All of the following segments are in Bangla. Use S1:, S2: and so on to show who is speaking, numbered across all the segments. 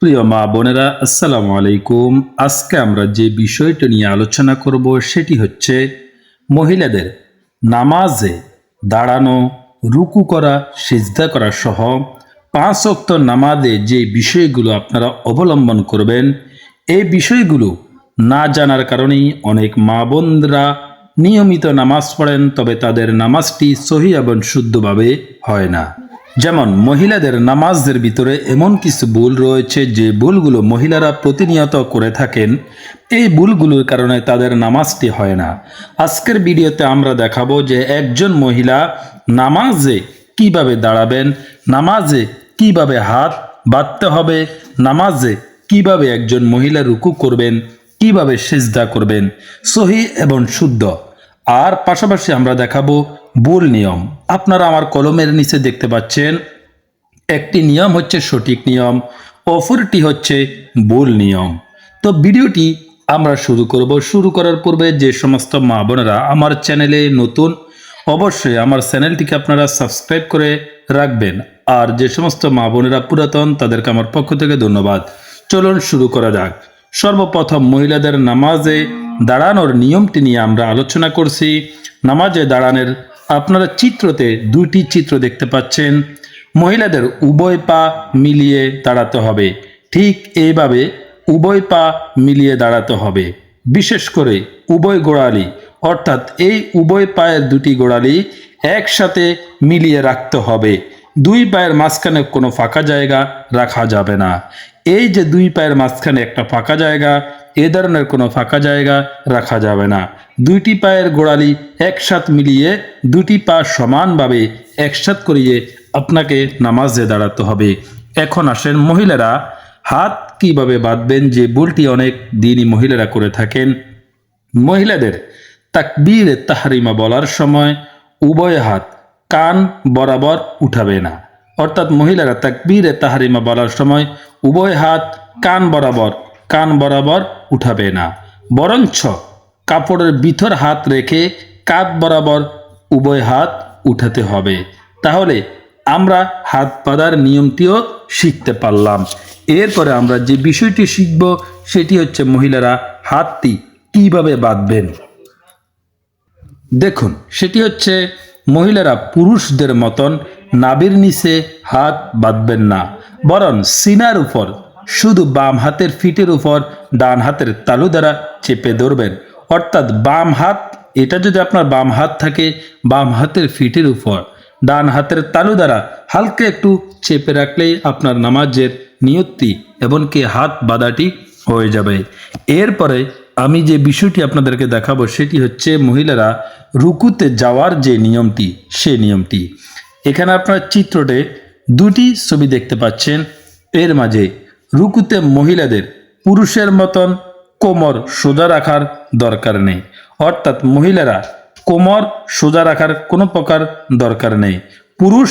S1: প্রিয় মা বোনেরা, আসসালামু আলাইকুম। আজকে আমরা যে বিষয়টি নিয়ে আলোচনা করব সেটি হচ্ছে মহিলাদের নামাজে দাঁড়ানো, রুকু করা, সিজদা করা সহ পাঁচ অক্ত নামাজে যে বিষয়গুলো আপনারা অবলম্বন করবেন, এই বিষয়গুলো না জানার কারণেই অনেক মা বোনরা নিয়মিত নামাজ পড়েন, তবে তাদের নামাজটি সহি এবং শুদ্ধভাবে হয় না। যেমন মহিলাদের নামাজদের ভিতরে এমন কিছু ভুল রয়েছে যে ভুলগুলো মহিলারা প্রতিনিয়ত করে থাকেন, এই ভুলগুলোর কারণে তাদের নামাজটি হয় না। আজকের ভিডিওতে আমরা দেখাবো যে একজন মহিলা নামাজে কীভাবে দাঁড়াবেন, নামাজে কীভাবে হাত বাঁধতে হবে, নামাজে কীভাবে একজন মহিলা রুকু করবেন, কীভাবে সেজদা করবেন, সহি এবং শুদ্ধ। আর পাশাপাশি আমরা দেখাবো ভুল নিয়ম। আপনারা আমার কলমের নিচে দেখতে পাচ্ছেন, একটি নিয়ম হচ্ছে সঠিক নিয়ম, অপরটি হচ্ছে ভুল নিয়ম। তো ভিডিওটি আমরা শুরু করব। শুরু করার পূর্বে যে সমস্ত মা বোনেরা আমার চ্যানেলে নতুন, অবশ্যই আমার চ্যানেলটিকে আপনারা সাবস্ক্রাইব করে রাখবেন। আর যে সমস্ত মা বোনেরা পুরাতন, তাদেরকে আমার পক্ষ থেকে ধন্যবাদ। চলুন শুরু করা যাক। সর্বপ্রথম মহিলাদের নামাজে দাঁড়ানোর নিয়মটি নিয়ে আমরা আলোচনা করছি। নামাজে দাঁড়ানোর আপনারা চিত্রতে দুইটি চিত্র দেখতে পাচ্ছেন। মহিলাদের উভয় পা মিলিয়ে দাঁড়াতে হবে। ঠিক এইভাবে উভয় পা মিলিয়ে দাঁড়াতে হবে। বিশেষ করে উভয় গোড়ালি, অর্থাৎ এই উভয় পায়ের দুটি গোড়ালি একসাথে মিলিয়ে রাখতে হবে। দুই পায়ের মাঝখানে কোনো ফাঁকা জায়গা রাখা যাবে না। এই যে দুই পায়ের মাঝখানে একটা ফাঁকা জায়গা এ ধরনের কোনো ফাঁকা জায়গা রাখা যাবে না। দুইটি পায়ের গোড়ালি একসাথ মিলিয়ে দুটি পা সমানভাবে একসাথ করিয়ে আপনাকে নামাজে দাঁড়াতে হবে। এখন আসেন মহিলারা, হাত কীভাবে বাঁধবেন যে ভুলটি অনেক দিনই মহিলারা করে থাকেন? মহিলাদের তাকবীর তাহারিমা বলার সময় উভয় হাত কান বরাবর উঠাবে না। অর্থাৎ মহিলারা তাকবীর তাহারিমা বলার সময় উভয় হাত কান বরাবর কান বরাবর উঠাবে না। বরঞ্চ কাপড়ের ভিতর হাত রেখে কাঁধ বরাবর উভয় হাত উঠাতে হবে। তাহলে আমরা হাত বাঁধার নিয়মটিও শিখতে পারলাম। এরপরে আমরা যে বিষয়টি শিখব, সেটি হচ্ছে মহিলারা হাতটি কীভাবে বাঁধবেন। দেখুন, সেটি হচ্ছে মহিলারা পুরুষদের মতন নাবির নিচে হাত বাঁধবেন না, বরং সিনার উপর শুধু বাম হাতের ফিটের উপর ডান হাতের তালু দ্বারা চেপে ধরবেন। অর্থাৎ বাম হাত, এটা যদি আপনার বাম হাত থাকে, বাম হাতের ফিটের উপর ডান হাতের তালু দ্বারা হালকা একটু চেপে রাখলেই আপনার নামাজের নিয়তি এমনকি হাত বাঁধাটি হয়ে যাবে। এরপরে আমি যে বিষয়টি আপনাদেরকে দেখাবো, সেটি হচ্ছে মহিলারা রুকুতে যাওয়ার যে নিয়মটি, সে নিয়মটি। এখানে আপনার চিত্রতে দুটি ছবি দেখতে পাচ্ছেন। এর মাঝে রুকুতে মহিলাদের পুরুষের মতন কোমর সোজা রাখার দরকার নেই। অর্থাৎ মহিলারা কোমর সোজা রাখার কোনো প্রকার দরকার নেই। পুরুষ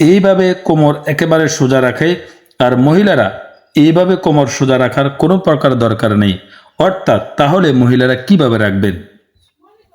S1: এইভাবে কোমর একেবারে সোজা রাখে আর মহিলারা এইভাবে কোমর সোজা রাখার কোনো প্রকার দরকার নেই। অর্থাৎ তাহলে মহিলারা কীভাবে রাখবেন?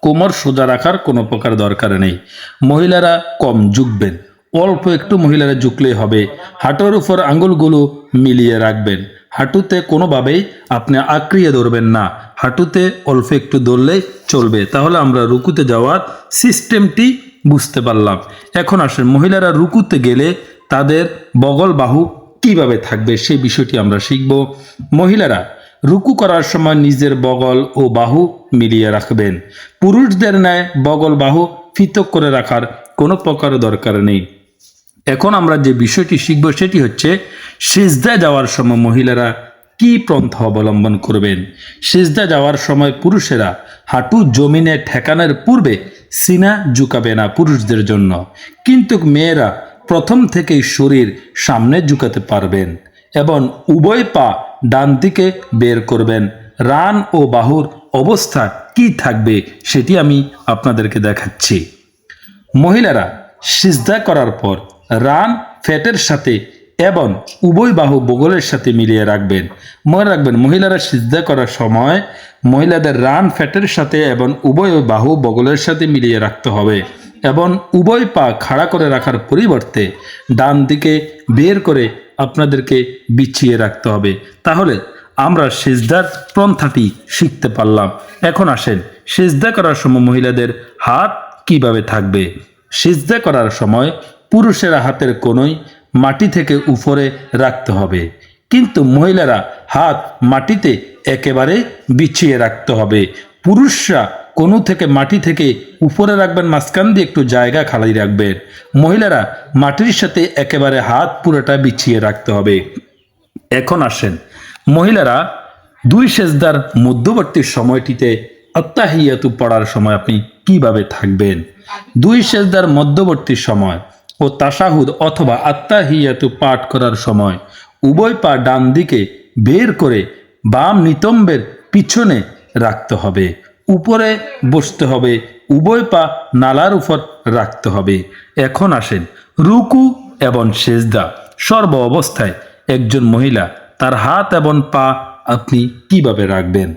S1: কোমর সোজা রাখার কোনো প্রকার দরকার নেই। মহিলারা কম ঝুঁকবেন। অল্প একটু মহিলারা ঝুঁকলেই হবে। হাঁটুর উপর আঙুলগুলো মিলিয়ে রাখবেন। হাঁটুতে কোনোভাবেই আপনি আঁকড়িয়ে ধরবেন না। হাঁটুতে অল্প একটু ধরলেই চলবে। তাহলে আমরা রুকুতে যাওয়ার সিস্টেমটি বুঝতে পারলাম। এখন আসেন, মহিলারা রুকুতে গেলে তাদের বগল বাহু কীভাবে থাকবে সেই বিষয়টি আমরা শিখব। মহিলারা রুকু করার সময় নিজের বগল ও বাহু মিলিয়ে রাখবেন। পুরুষদের ন্যায় বগল বাহু পৃথক করে রাখার কোনো প্রকার দরকার নেই। এখন আমরা যে বিষয়টি শিখব সেটি হচ্ছে, সেজদা যাওয়ার সময় মহিলারা কি পন্থা অবলম্বন করবেন? সেজদা যাওয়ার সময় পুরুষেরা হাঁটু জমিনে ঠেকানোর পূর্বে সিনা ঝুঁকাবে না পুরুষদের জন্য। কিন্তু মেয়েরা প্রথম থেকেই শরীর সামনে ঝুঁকাতে পারবেন এবং উভয় পা ডান দিকে বের করবেন। রান ও বাহুর অবস্থা কি থাকবে সেটি আমি আপনাদেরকে দেখাচ্ছি। মহিলারা সিজদা করার পর রান ফ্যাটের সাথে এবং উভয় বাহু বগলের সাথে মিলিয়ে রাখবেন। মনে রাখবেন, মহিলারা সিজদা করার সময় মহিলাদের রান ফ্যাটের সাথে এবং উভয় বাহু বগলের সাথে মিলিয়ে রাখতে হবে এবং উভয় পা খাড়া করে রাখার পরিবর্তে ডান দিকে বের করে আপনাদেরকে বিছিয়ে রাখতে হবে। তাহলে আমরা সেজদার পন্থাটি শিখতে পারলাম। এখন আসেন, সেজদা করার সময় মহিলাদের হাত কীভাবে থাকবে? সেজদা করার সময় পুরুষেরা হাতের কোনোই মাটি থেকে উপরে রাখতে হবে। কিন্তু মহিলারা হাত মাটিতে একেবারে বিছিয়ে রাখতে হবে। পুরুষরা কোনো থেকে মাটি থেকে উপরে রাখবেন, মাঝখান দিয়ে একটু জায়গা খালি রাখবেন। মহিলারা মাটির সাথে একেবারে হাত পুরোটা বিছিয়ে রাখতে হবে। এখন আসেন, মহিলারা দুই সেজদার মধ্যবর্তী সময়টিতে আত্মাহিয়াতু পড়ার সময় আপনি কীভাবে থাকবেন? দুই সেজদার মধ্যবর্তী সময় ও তাসাহুদ অথবা আত্মাহিয়াতু পাঠ করার সময় উভয় পা ডান দিকে বের করে বাম নিতম্বের পিছনে রাখতে হবে। উপরে বসতে হবে, উভয় পা নালার উপর রাখতে হবে। এখন আসেন রুকু এবং সেজদা। সর্ব অবস্থায় একজন মহিলা তার হাত এবং পা আপনি কীভাবে রাখবেন?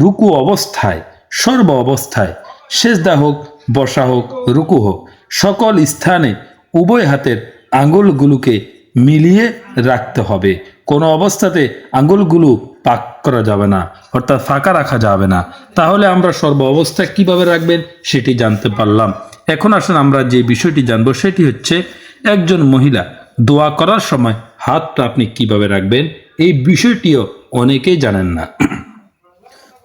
S1: রুকু অবস্থায়, সর্ব অবস্থায়। সেজদা হোক, বসা হোক, রুকু হোক। সকল স্থানে উভয় হাতের আঙ্গুলগুলোকে মিলিয়ে রাখতে হবে। কোনো অবস্থাতে আঙ্গুলগুলো পাক করা যাবে না, অর্থাৎ ফাঁকা রাখা যাবে না। তাহলে আমরা সর্ব অবস্থা কীভাবে রাখবেন সেটি জানতে পারলাম। এখন আসুন আমরা যে বিষয়টি জানব, সেটি হচ্ছে একজন মহিলা দোয়া করার সময় হাতটা আপনি কীভাবে রাখবেন? এই বিষয়টিও অনেকেই জানেন না।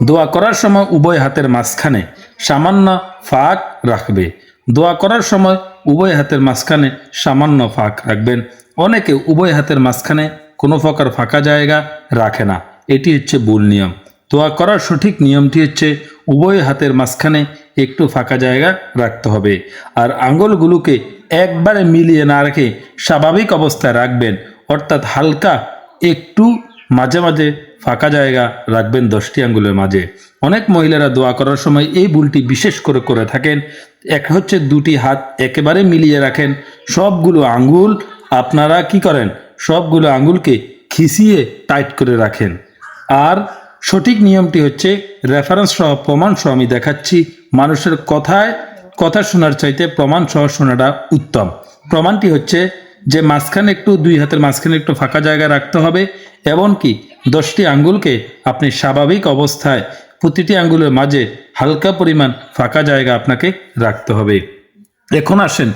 S1: দোয়া করার সময় উভয় হাতের মাঝখানে সামান্য ফাঁক রাখবে। দোয়া করার সময় উভয় হাতের মাঝখানে সামান্য ফাঁক রাখবেন। অনেকে উভয় হাতের মাঝখানে কোনো প্রকার ফাঁকা জায়গা রাখে না। এটি হচ্ছে ভুল নিয়ম। দোয়া করার সঠিক নিয়মটি হচ্ছে উভয় হাতের মাঝখানে একটু ফাঁকা জায়গা রাখতে হবে। আর আঙ্গুলগুলোকে একবারে মিলিয়ে না রেখে স্বাভাবিক অবস্থায় রাখবেন। অর্থাৎ হালকা একটু মাঝে মাঝে ফাঁকা জায়গা রাখবেন দশটি আঙ্গুলের মাঝে। অনেক মহিলারা দোয়া করার সময় এই ভুলটি বিশেষ করে করে থাকেন। এক হচ্ছে দুটি হাত একেবারে মিলিয়ে রাখেন। সবগুলো আঙ্গুল, আপনারা কি করেন? সবগুলো আঙ্গুলকে খিসিয়ে টাইট করে রাখেন। আর সঠিক নিয়মটি হচ্ছে রেফারেন্স সহ প্রমাণ সহ আমি দেখাচ্ছি, মানুষের কথায়, কথা শোনার চাইতে প্রমাণ সহ শোনাটা উত্তম। প্রমাণটি হচ্ছে যে মাঝখানে একটু, দুই হাতের মাঝখানে একটু ফাঁকা জায়গা রাখতে হবে, এমনকি দশটি আঙ্গুলকে আপনি স্বাভাবিক অবস্থায় প্রতিটি আঙ্গুলের মাঝে হালকা পরিমাণ ফাঁকা জায়গা আপনাকে রাখতে হবে। এখন আসেন,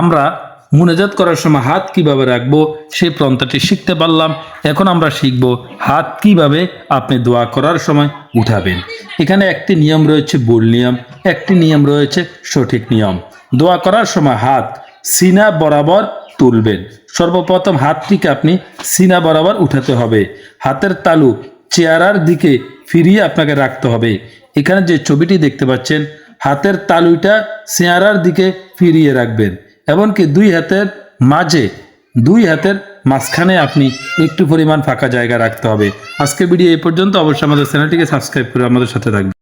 S1: আমরা মুনাজাত করার সময় হাত কীভাবে রাখব সেই প্রন্থাটি শিখতে পারলাম। এখন আমরা শিখব হাত কীভাবে আপনি দোয়া করার সময় উঠাবেন। এখানে একটি নিয়ম রয়েছে ভুল নিয়ম, একটি নিয়ম রয়েছে সঠিক নিয়ম। দোয়া করার সময় হাত সিনা বরাবর তুলবেন। সর্বপ্রথম হাতটিকে আপনি সিনা বরাবর উঠাতে হবে। হাতের তালু চেয়ারার দিকে ফিরিয়ে আপনাকে রাখতে হবে। এখানে যে ছবিটি দেখতে পাচ্ছেন, হাতের তালুটা চেয়ারার দিকে ফিরিয়ে রাখবেন এমনকি দুই হাতের মাঝে, দুই হাতের মাঝখানে আপনি একটু পরিমাণ ফাঁকা জায়গা রাখতে হবে। আজকের ভিডিও এই পর্যন্ত। অবশ্যই আমাদের চ্যানেলটিকে সাবস্ক্রাইব করে আমাদের সাথে থাকবেন।